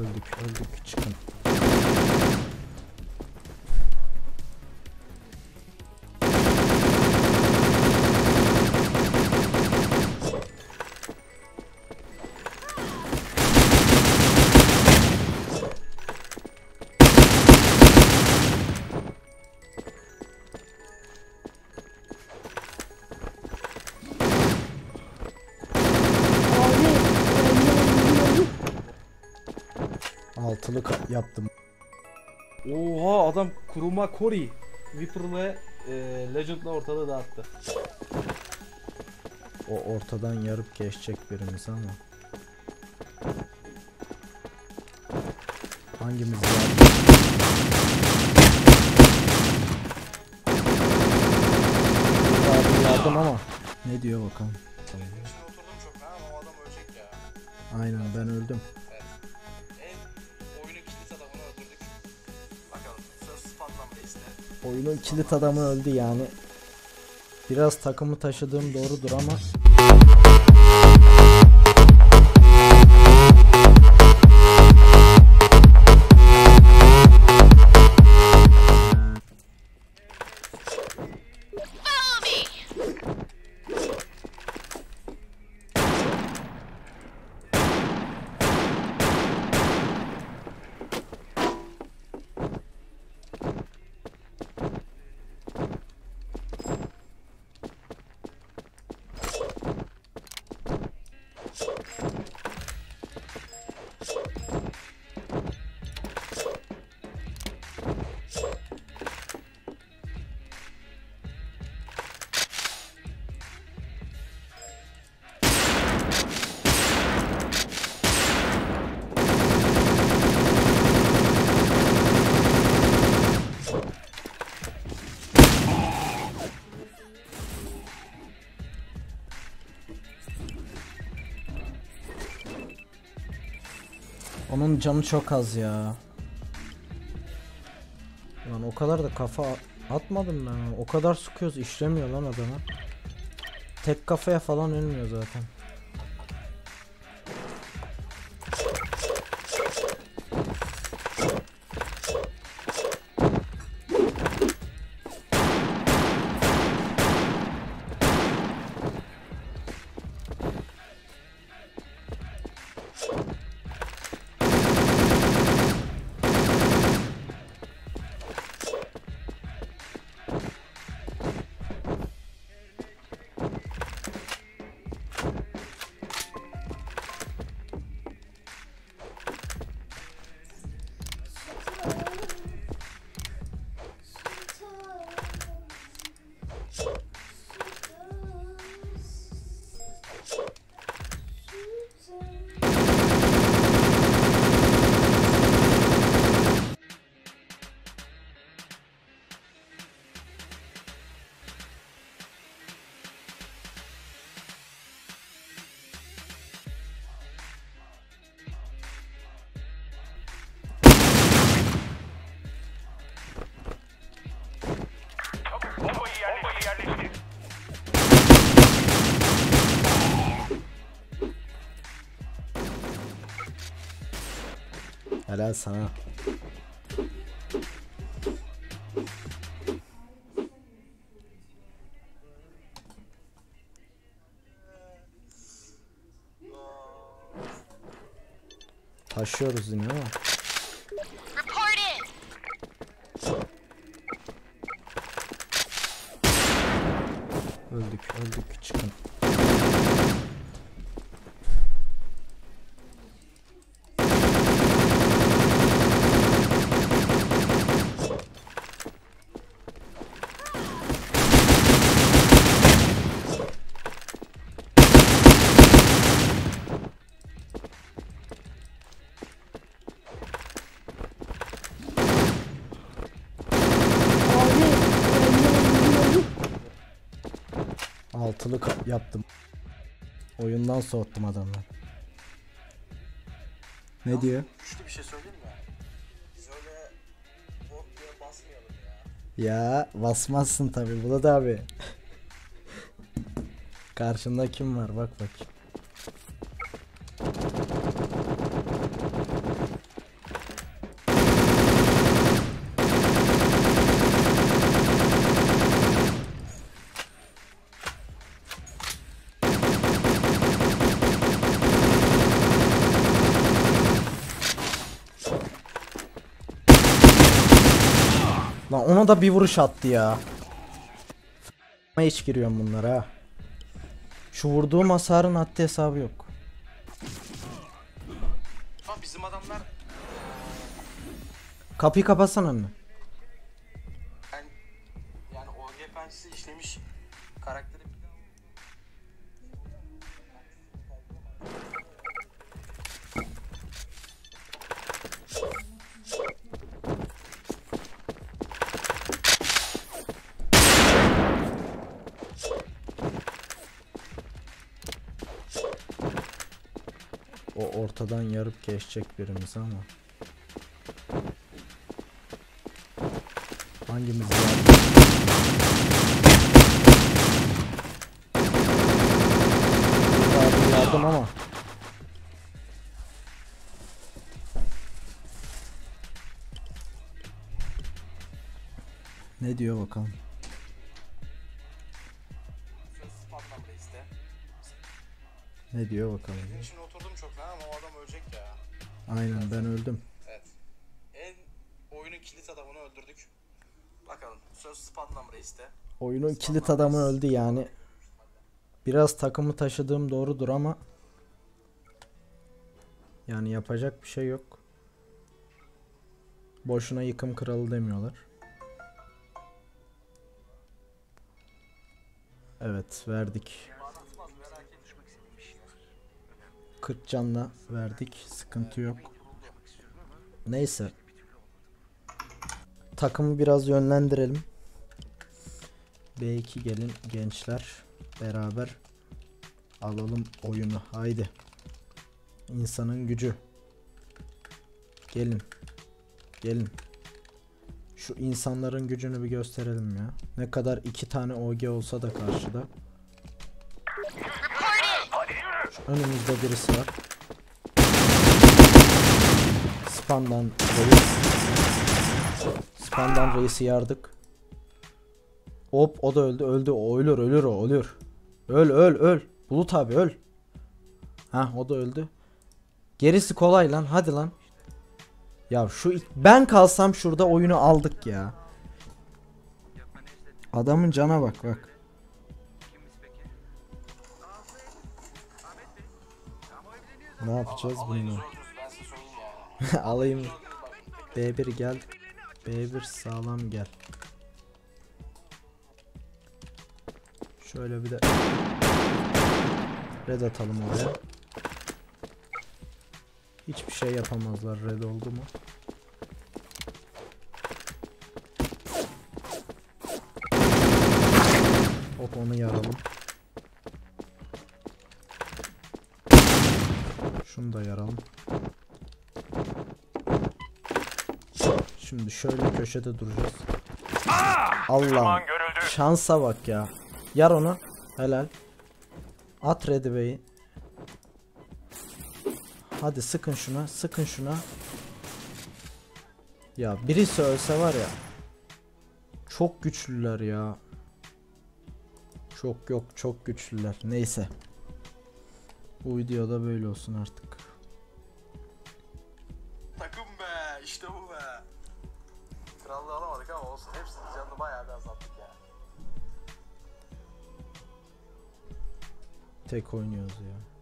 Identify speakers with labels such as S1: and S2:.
S1: Öldük öldük çıkın. Altılı yaptım.
S2: Oha adam kuruma Kori. Viper ve e, Legend'la ortalığı dağıttı.
S1: O ortadan yarıp geçecek birimiz ama. Hangimiz var? Abi yardım ama. Ne diyor bakalım.
S3: Şimdi oturdum çok ha ama o adam ölecek ya.
S1: Aynen ben öldüm.
S3: Oyunun kilit
S1: adamı öldü yani. Biraz takımı taşıdığım doğrudur ama onun canı çok az ya. Lan o kadar da kafa atmadım ben. O kadar sıkıyoruz işlemiyor lan adama. Tek kafaya falan ölmüyor zaten. Helal sana. Taşıyoruz yine ama. Öldük öldük çıkın. Altılı yaptım. Oyundan soğuttum adamları. Ne diyor?
S3: Güçlü bir şey söyleyeyim mi? Biz öyle bot diye basmayalım ya.
S1: Ya basmazsın tabi Bulat abi. Karşında kim var bak bakayım. Ona da bir vuruş attı ya. F***ma hiç giriyorum bunlara ha. Şu vurduğum hasarın haddi hesabı yok.
S3: Ama bizim adamlar
S1: Kapıyı kapatsana önüne.
S3: yani, OG pençesi işlemiş karakteri
S1: ortadan yarıp geçecek birimiz ama. Hangimiz yardım? Yardım, ama. Ne diyor bakalım. Ne diyor bakalım. Aynen ben öldüm.
S3: Evet. En oyunun kilit adamını öldürdük. Bakalım söz spamdan reiste.
S1: Oyunun kilit adamı öldü yani. Biraz takımı taşıdığım doğrudur ama yani yapacak bir şey yok. Boşuna yıkım kralı demiyorlar. Evet verdik. 40 canla verdik. Sıkıntı yok. Neyse. Takımı biraz yönlendirelim. B2 gelin gençler. Beraber alalım oyunu. Haydi. İnsanın gücü. Gelin. Gelin. Şu insanların gücünü bir gösterelim ya. Ne kadar iki tane OG olsa da karşıda önümüzde birisi var Spandan reis Spandan reisi yardık Hop o da öldü öldü o ölür ölür o ölür. Öl öl öl. Bulut abi öl. Ha o da öldü. Gerisi kolay lan hadi lan. Ya şu ben kalsam şurada oyunu aldık ya. Adamın cana bak bak. Ne yapacağız
S3: yani.
S1: Alayım.
S3: Bak,
S1: B1 gel. B1 sağlam gel. Şöyle bir de red atalım oraya. Hiçbir şey yapamazlar red oldu mu? Hop onu yaralım. Şunu da yaralım. Şimdi şöyle köşede duracağız. Allah. Şansa bak ya. Yar onu. Helal. At Red'i Bey'i. Hadi sıkın şuna. Sıkın şuna. Ya birisi ölse var ya. Çok güçlüler ya. Çok yok çok güçlüler. Neyse. Bu videoda böyle olsun artık.
S3: Takım be işte bu be. Krallığı alamadık ama olsun hepsinin canını bayağı bir azalttık ya.
S1: Tek oynuyoruz ya.